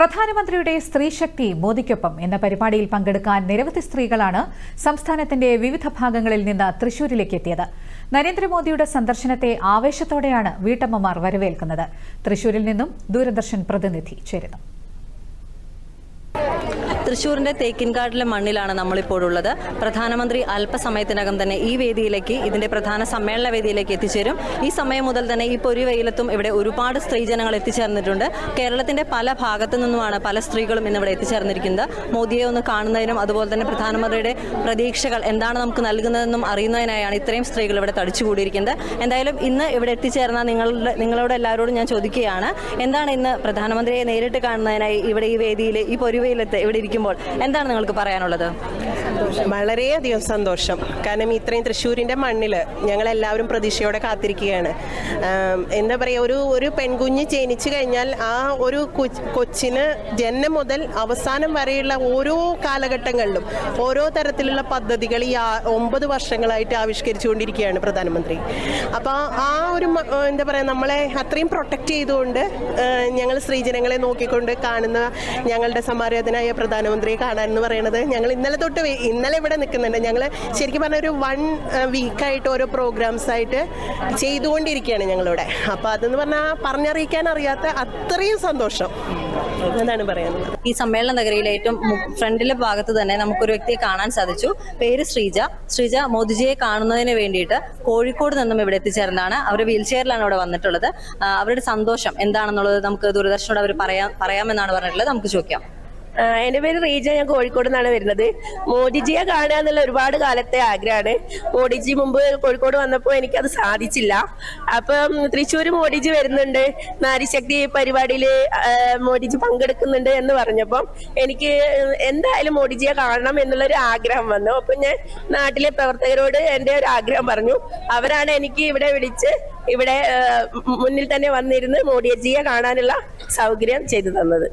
പ്രധാനമന്ത്രിയുടെ സ്ത്രീശക്തി മോദിക്കൊപ്പം എന്ന പരിപാടിയിൽ പങ്കെടുക്കാൻ നിരവധി സ്ത്രീകളാണ് സംസ്ഥാനത്തിന്റെ വിവിധ ഭാഗങ്ങളിൽ നിന്ന് തൃശൂരിലേക്ക് എത്തിയത്. നരേന്ദ്രമോദിയുടെ സന്ദർശനത്തെ ആവേശത്തോടെയാണ് വീട്ടമ്മമാർ വരവേൽക്കുന്നത്. തൃശൂരിൽ നിന്നും ദൂരദർശൻ പ്രതിനിധി ചേരുന്നു. തൃശ്ശൂരിന്റെ തേക്കിൻകാട്ടിലെ മണ്ണിലാണ് നമ്മളിപ്പോഴുള്ളത്. പ്രധാനമന്ത്രി അല്പസമയത്തിനകം തന്നെ ഈ വേദിയിലേക്ക് ഇതിന്റെ പ്രധാന സമ്മേളന വേദിയിലേക്ക് എത്തിച്ചേരും. ഈ സമയം മുതൽ തന്നെ ഈ പൊരി വെയിലത്തും ഇവിടെ ഒരുപാട് സ്ത്രീജനങ്ങൾ എത്തിച്ചേർന്നിട്ടുണ്ട്. കേരളത്തിന്റെ പല ഭാഗത്തു നിന്നുമാണ് പല സ്ത്രീകളും ഇന്ന് ഇവിടെ എത്തിച്ചേർന്നിരിക്കുന്നത്. മോദിയെ ഒന്ന് കാണുന്നതിനും അതുപോലെ തന്നെ പ്രധാനമന്ത്രിയുടെ പ്രതീക്ഷകൾ എന്താണ് നമുക്ക് നൽകുന്നതെന്നും അറിയുന്നതിനായാണ് ഇത്രയും സ്ത്രീകൾ ഇവിടെ തടിച്ചുകൂടിയിരിക്കുന്നത്. എന്തായാലും ഇന്ന് ഇവിടെ എത്തിച്ചേർന്ന നിങ്ങളുടെ നിങ്ങളോട് എല്ലാവരോടും ഞാൻ ചോദിക്കുകയാണ് എന്താണ് ഇന്ന് പ്രധാനമന്ത്രിയെ നേരിട്ട് കാണുന്നതിനായി ഇവിടെ ഈ വേദിയിൽ ഈ പൊരുവയിലത്ത് ഇവിടെ ഇരിക്കുമ്പോൾ എന്താണ് നിങ്ങൾക്ക് പറയാനുള്ളത്? വളരെയധികം സന്തോഷം. കാരണം ഇത്രയും തൃശ്ശൂരിന്റെ മണ്ണിൽ ഞങ്ങളെല്ലാവരും പ്രതീക്ഷയോടെ കാത്തിരിക്കുകയാണ്. എന്താ പറയുക ഒരു ഒരു പെൺകുഞ്ഞ് ജനിച്ചു കഴിഞ്ഞാൽ ആ ഒരു കൊച്ച്- കൊച്ചിന് ജന്മം മുതൽ അവസാനം വരെയുള്ള ഓരോ കാലഘട്ടങ്ങളിലും ഓരോ തരത്തിലുള്ള പദ്ധതികൾ ഈ ഒമ്പത് വർഷങ്ങളായിട്ട് ആവിഷ്കരിച്ചുകൊണ്ടിരിക്കുകയാണ് പ്രധാനമന്ത്രി. അപ്പോൾ ആ ഒരു എന്താ പറയുക നമ്മളെ അത്രയും പ്രൊട്ടക്റ്റ് ചെയ്തുകൊണ്ട് ഞങ്ങൾ സ്ത്രീജനങ്ങളെ നോക്കിക്കൊണ്ട് കാണുന്ന ഞങ്ങളുടെ സമാരാധനായ പ്രധാനമന്ത്രിയെ കാണാൻ എന്ന് പറയുന്നത് ഞങ്ങൾ ഇന്നലെ തൊട്ട് ഇന്നലെ ഇവിടെ നിൽക്കുന്നുണ്ട് ഞങ്ങൾ ശരിക്കും പറഞ്ഞ ഒരു വൺ വീക്കായിട്ട് ഓരോ പ്രോഗ്രാംസ് ആയിട്ട് ചെയ്തുകൊണ്ടിരിക്കുകയാണ് ഞങ്ങളിവിടെ. അപ്പോൾ അതെന്ന് പറഞ്ഞാൽ പറഞ്ഞറിയിക്കാൻ അറിയാത്ത അത്രയും സന്തോഷം. എന്നാണ് പറയുന്നത് ഈ സമ്മേളന നഗരിയിലെ ഏറ്റവും ഫ്രണ്ടിലെ ഭാഗത്ത് തന്നെ നമുക്കൊരു വ്യക്തിയെ കാണാൻ സാധിച്ചു. പേര് ശ്രീജ. ശ്രീജ മോദിജിയെ കാണുന്നതിന് വേണ്ടിയിട്ട് കോഴിക്കോട് നിന്നും ഇവിടെ എത്തിച്ചേർന്നതാണ് അവർ വീൽ ചെയറിലാണ് ഇവിടെ വന്നിട്ടുള്ളത്. അവരുടെ സന്തോഷം എന്താണെന്നുള്ളത് നമുക്ക് ദൂരദർശനോട് അവർ പറയാം പറയാമെന്നാണ് പറഞ്ഞിട്ടുള്ളത്. നമുക്ക് ചോദിക്കാം. എന്റെ പേര് റീജ ഞാൻ കോഴിക്കോട് നിന്നാണ് വരുന്നത്. മോദിജിയെ കാണുക എന്നുള്ള ഒരുപാട് കാലത്തെ ആഗ്രഹമാണ്. മോഡിജി മുമ്പ് കോഴിക്കോട് വന്നപ്പോൾ എനിക്കത് സാധിച്ചില്ല. അപ്പം തൃശ്ശൂർ മോഡിജി വരുന്നുണ്ട്. നാരിശക്തി പരിപാടിയിൽ മോഡിജി പങ്കെടുക്കുന്നുണ്ട് എന്ന് പറഞ്ഞപ്പം എനിക്ക് എന്തായാലും മോഡിജിയെ കാണണം എന്നുള്ളൊരു ആഗ്രഹം വന്നു. അപ്പം ഞാൻ നാട്ടിലെ പ്രവർത്തകരോട് എന്റെ ഒരു ആഗ്രഹം പറഞ്ഞു. അവരാണ് എനിക്ക് ഇവിടെ വിളിച്ച് ഇവിടെ മുന്നിൽ തന്നെ വന്നിരുന്ന് മോഡിജിയെ കാണാനുള്ള സൗകര്യം ചെയ്തു തന്നത്.